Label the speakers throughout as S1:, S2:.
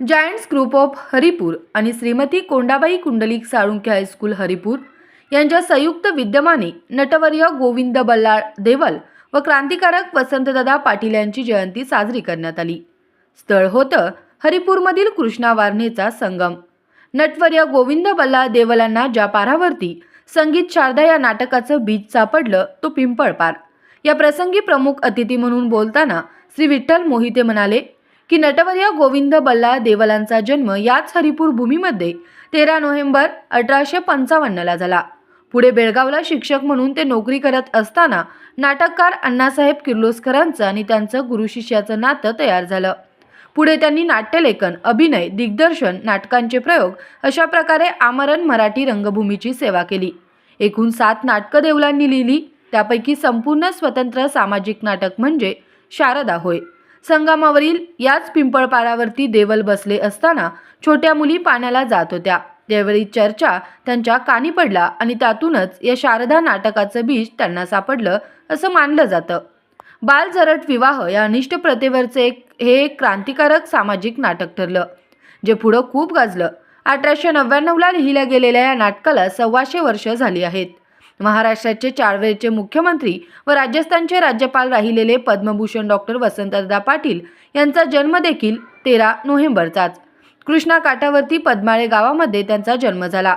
S1: Giants group of Haripur आणि Shrimati Kondabai Kundalik Salunke high school Haripur यांच्या संयुक्त विद्यमाने नटवर्य गोविंद बल्लाळ देवल व क्रांतिकारक वसंतदादा पाटील यांची जयंती साजरी करण्यात आली. स्थळ होतं हरिपूरमधील कृष्णा वारणेचा संगम. नटवर्य गोविंद बल्लाळ देवलांना ज्या पारावरती संगीत शारदा या नाटकाचं बीज सापडलं तो पिंपळ पार या प्रसंगी प्रमुख अतिथी म्हणून बोलताना श्री विठ्ठल मोहिते म्हणाले की नटवर्य गोविंद बल्ला देवलांचा जन्म याच हरिपूर भूमीमध्ये तेरा नोव्हेंबर अठराशे पंचावन्नला झाला. पुढे बेळगावला शिक्षक म्हणून ते नोकरी करत असताना नाटककार अण्णासाहेब किर्लोस्करांचं आणि त्यांचं गुरुशिष्याचं नातं तयार झालं. पुढे त्यांनी नाट्यलेखन अभिनय दिग्दर्शन नाटकांचे प्रयोग अशा प्रकारे आमरण मराठी रंगभूमीची सेवा केली. एकूण सात नाटकं देवलांनी लिहिली त्यापैकी संपूर्ण स्वतंत्र सामाजिक नाटक म्हणजे शारदा होय. संगमावरील याच पिंपळपारावरती देवल बसले असताना छोट्या मुली पाण्याला जात होत्या. त्यावेळी चर्चा त्यांच्या कानी पडला आणि त्यातूनच या शारदा नाटकाचं बीज त्यांना सापडलं असं मानलं जातं. बाल जरट विवाह या अनिष्ट प्रथेवरचे एक हे एक क्रांतिकारक सामाजिक नाटक ठरलं जे पुढं खूप गाजलं. अठराशे नव्याण्णवला लिहिल्या गेलेल्या या नाटकाला सव्वाशे वर्ष झाली आहेत. महाराष्ट्राचे चार वेळचे मुख्यमंत्री व राजस्थानचे राज्यपाल राहिलेले पद्मभूषण डॉक्टर वसंतदादा पाटील यांचा जन्म देखील तेरा नोव्हेंबरचाच. कृष्णा काठावरती पद्माळे गावामध्ये त्यांचा जन्म झाला.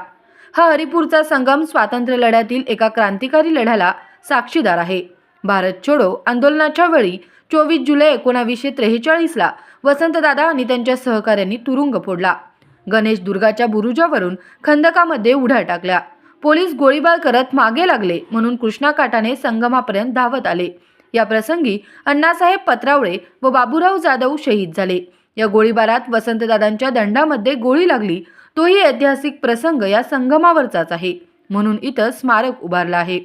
S1: हा हरिपूरचा संगम स्वातंत्र्य लढ्यातील एका क्रांतिकारी लढ्याला साक्षीदार आहे. भारत छोडो आंदोलनाच्या वेळी चोवीस जुलै एकोणावीसशे त्रेचाळीसला वसंतदादा आणि त्यांच्या सहकाऱ्यांनी तुरुंग फोडला. गणेश दुर्गाच्या बुरुजावरून खंदकामध्ये उड्या टाकल्या. पोलीस गोळीबार करत मागे लागले म्हणून कृष्णा काटाने संगमापर्यंत धावत आले. या प्रसंगी अण्णासाहेब पत्रावळे व बाबूराव जाधव शहीद झाले. या गोळीबारात वसंतदादांच्या दंडामध्ये गोळी लागली. तोही ऐतिहासिक प्रसंग या संगमावरचाच आहे. म्हणून इथं स्मारक उभारलं आहे.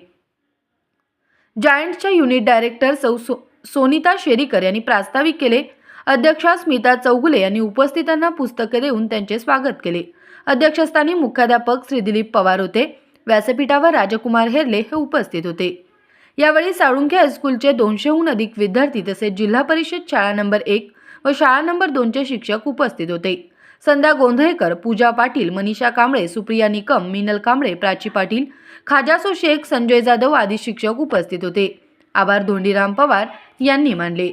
S1: जायंटच्या युनिट डायरेक्टर सौ सो सोनिता शेरीकर यांनी प्रास्ताविक केले. अध्यक्षा स्मिता चौगुले यांनी उपस्थितांना पुस्तके देऊन त्यांचे स्वागत केले. अध्यक्षस्थानी मुख्याध्यापक श्री दिलीप पवार होते. व्यासपीठावर राजकुमार हेरले हे उपस्थित होते. यावेळी साळुंखे हायस्कूलचे दोनशेहून अधिक विद्यार्थी तसेच जिल्हा परिषद शाळा नंबर एक व शाळा नंबर दोनचे शिक्षक उपस्थित होते. संध्या गोंधळेकर पूजा पाटील मनीषा कांबळे सुप्रिया निकम मिनल कांबळे प्राची पाटील खाजासो शेख संजय जाधव आदी शिक्षक उपस्थित होते. आभार धोंडीराम पवार यांनी मानले.